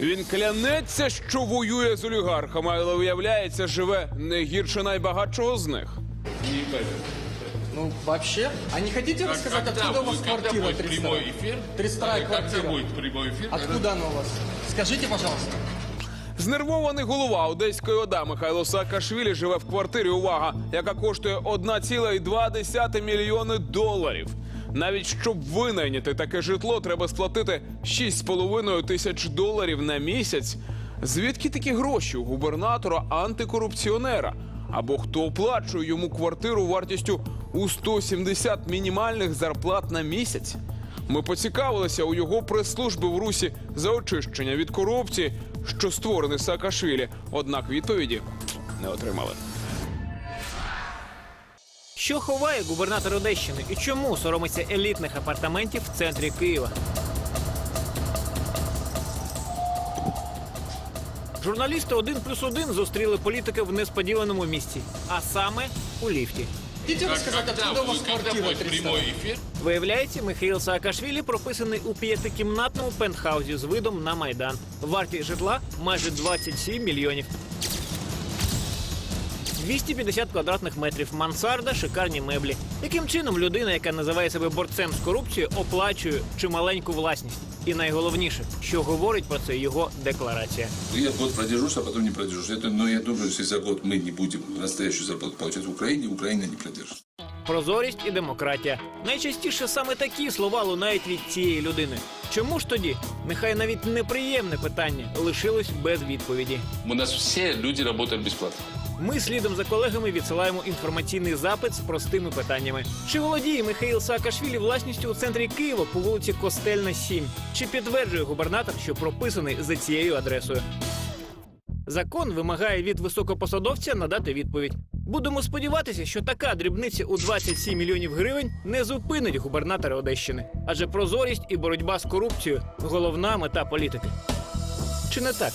Він клянеться, що воює з олігархами, але виявляється, живе не гірше найбагатшого з них. Ну, вообще. А не хотите рассказать, откуда у вас будет, когда квартира будет 32? прямой эфир? 32 Когда квартира. будет прямой эфир? Откуда она у вас? Скажите, пожалуйста. Знервований голова одеської ОДА Михайло Саакашвілі живе в квартирі. Увага, яка коштує 1,2 мільйони доларів. Навіть щоб винайняти таке житло, треба сплатити 6,5 тисяч доларів на місяць. Звідки такі гроші у губернатора антикорупціонера? Або хто оплачує йому квартиру вартістю у 170 мінімальних зарплат на місяць? Ми поцікавилися у його прес-служби в Русі за очищення від корупції, що створений Саакашвілі. Однак відповіді не отримали. Що ховає губернатор Одещини і чому соромиться елітних апартаментів в центрі Києва? Журналісти один плюс один зустріли політика в несподіваному місці, а саме у ліфті. Хотите Как- откуда у вас квартира будет 32? прямой эфир? Виявляється, Михаїл Саакашвілі прописаний у п'ятикімнатному пентхаузі з видом на майдан. Вартість житла майже 27 мільйонів. 250 квадратних метрів, мансарда, шикарні меблі. Яким чином людина, яка називає себе борцем з корупцією, оплачує чималеньку власність? І найголовніше, що говорить про це його декларація. Я год продержусь, а потом не продержусь. Это, но я думаю, що за год ми не будем настоящую зарплату получать в Україні, Україна не продержится. Прозорість і демократія. Найчастіше саме такі слова лунають від цієї людини. Чому ж тоді? Нехай навіть неприємне питання лишилось без відповіді. У нас все люди работают бесплатно. Ми слідом за колегами відсилаємо інформаційний запит з простими питаннями. Чи володіє Михаїл Саакашвілі власністю у центрі Києва по вулиці Костельна, 7? Чи підтверджує губернатор, що прописаний за цією адресою? Закон вимагає від високопосадовця надати відповідь. Будемо сподіватися, що така дрібниця у 27 мільйонів гривень не зупинить губернатора Одещини, адже прозорість і боротьба з корупцією головна мета політики. Чи не так?